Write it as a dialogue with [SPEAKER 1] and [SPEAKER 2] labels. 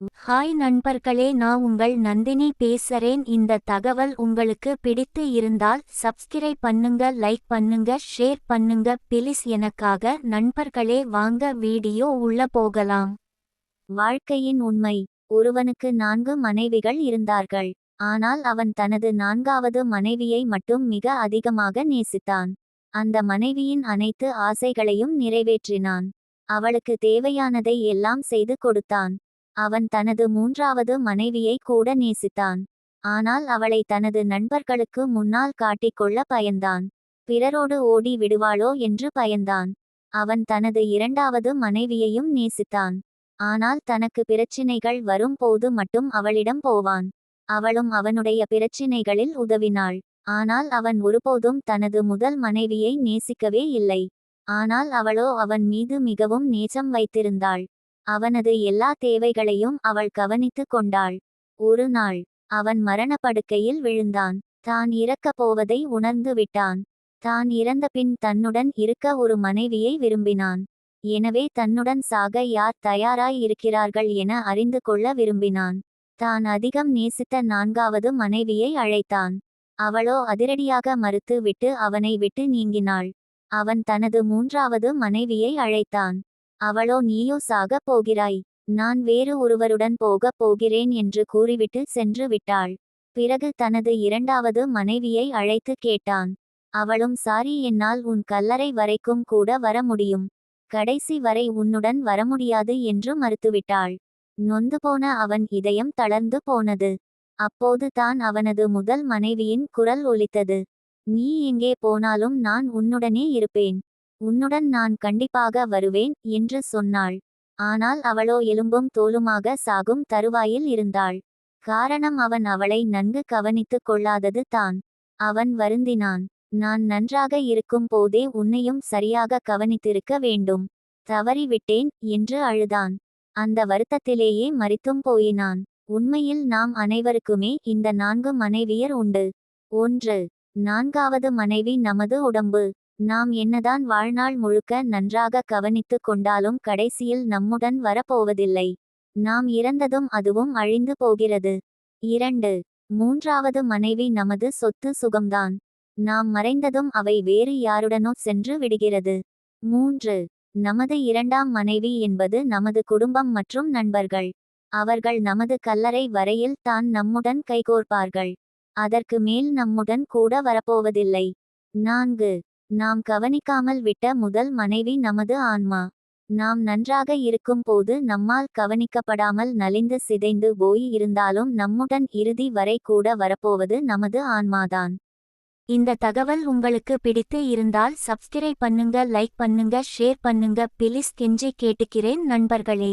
[SPEAKER 1] Hi நண்பர்களே நான் உங்கள் நந்தினி பேசுறேன். இந்த தகவல் உங்களுக்கு பிடித்து இருந்தால் சப்ஸ்கிரைப் பண்ணுங்க லைக் பண்ணுங்க ஷேர் பண்ணுங்க. பிலிஸ் எனக்காக நண்பர்களே வாங்க வீடியோ உள்ள போகலாம்.
[SPEAKER 2] வாழ்க்கையின் உண்மை. ஒருவனுக்கு நான்கு மனைவிகள் இருந்தார்கள். ஆனால் அவன் தனது நான்காவது மனைவியை மட்டும் மிக அதிகமாக நேசித்தான். அந்த மனைவியின் அனைத்து ஆசைகளையும் நிறைவேற்றினான். அவளுக்கு தேவையானதை எல்லாம் செய்து கொடுத்தான். அவன் தனது மூன்றாவது மனைவியை கூட நேசித்தான். ஆனால் அவளை தனது நண்பர்களுக்கு முன்னால் காட்டிக்கொள்ள பயந்தான். பிறரோடு ஓடி விடுவாளோ என்று பயந்தான். அவன் தனது இரண்டாவது மனைவியையும் நேசித்தான். ஆனால் தனக்கு பிரச்சினைகள் வரும் போது மட்டும் அவளிடம் போவான். அவளும் அவனுடைய பிரச்சினைகளில் உதவினாள். ஆனால் அவன் ஒருபோதும் தனது முதல் மனைவியை நேசிக்கவே இல்லை. ஆனால் அவளோ அவன் மீது மிகவும் நேசம் வைத்திருந்தாள். அவனது எல்லா தேவைகளையும் அவள் கவனித்து கொண்டாள். ஒரு நாள் அவன் மரணப்படுக்கையில் விழுந்தான். தான் இறக்கப் போவதை உணர்ந்து விட்டான். தான் இறந்தபின் தன்னுடன் இருக்க ஒரு மனைவியை விரும்பினான். எனவே தன்னுடன் சாக யார் தயாராய் இருக்கிறார்கள் என அறிந்து கொள்ள விரும்பினான். தான் அதிகம் நேசித்த நான்காவது மனைவியை அழைத்தான். அவளோ அதிரடியாக மறுத்து விட்டு அவனை விட்டு நீங்கினாள். அவன் தனது மூன்றாவது மனைவியை அழைத்தான். அவளோ நீயோ சாகப் போகிறாய். நான் வேறு ஒருவருடன் போகப் போகிறேன் என்று கூறிவிட்டு சென்று விட்டாள். பிறகு தனது இரண்டாவது மனைவியை அழைத்து கேட்டான். அவளும் சாரி என்னால் உன் கல்லறை வரைக்கும் கூட வர முடியும். கடைசி வரை உன்னுடன் வர முடியாது என்று மறுத்துவிட்டாள். நொந்து போன அவன் இதயம் தளர்ந்து போனது. அப்போது தான் அவனது முதல் மனைவியின் குரல் ஒலித்தது. நீ எங்கே போனாலும் நான் உன்னுடனே இருப்பேன். உன்னுடன் நான் கண்டிப்பாக வருவேன் என்று சொன்னாள். ஆனால் அவளோ எலும்பும் தோலுமாக சாகும் தருவாயில் இருந்தாள். காரணம் அவன் அவளை நன்கு கவனித்துக் கொள்ளாதது தான். அவன் வருந்தினான். நான் நன்றாக இருக்கும் போதே உன்னையும் சரியாக கவனித்திருக்க வேண்டும். தவறிவிட்டேன் என்று அழுதான். அந்த வருத்தத்திலேயே மறித்தும் போயினான். உண்மையில் நாம் அனைவருக்குமே இந்த நான்கு மனைவியர் உண்டு. ஒன்று நான்காவது மனைவி நமது உடம்பு. நாம் என்னதான் வாழ்நாள் முழுக்க நன்றாக கவனித்துக் கொண்டாலும் கடைசியில் நம்முடன் வரப்போவதில்லை. நாம் இறந்ததும் அதுவும் அழிந்து போகிறது. இரண்டு. மூன்றாவது மனைவி நமது சொத்து சுகம்தான். நாம் மறைந்ததும் அவை வேறு யாருடனோ சென்று விடுகிறது. மூன்று. நமது இரண்டாம் மனைவி என்பது நமது குடும்பம் மற்றும் நண்பர்கள். அவர்கள் நமது கல்லறை வரையில் தான் நம்முடன் கைகோர்ப்பார்கள். அதற்கு மேல் நம்முடன் கூட வரப்போவதில்லை. நான்கு. நாம் கவனிக்காமல் விட்ட முதல் மனைவி நமது ஆன்மா. நாம் நன்றாக இருக்கும் போது நம்மால் கவனிக்கப்படாமல் நலிந்து சிதைந்து போய் இருந்தாலும் நம்முடன் இறுதி வரை கூட வரப்போவது நமது ஆன்மாதான்.
[SPEAKER 1] இந்த தகவல் உங்களுக்கு பிடித்து இருந்தால் சப்ஸ்கிரைப் பண்ணுங்க லைக் பண்ணுங்க ஷேர் பண்ணுங்க. பிலிஸ் கெஞ்சி கேட்டுக்கிறேன் நண்பர்களே.